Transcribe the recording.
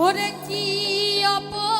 ওরে কি অপরাধ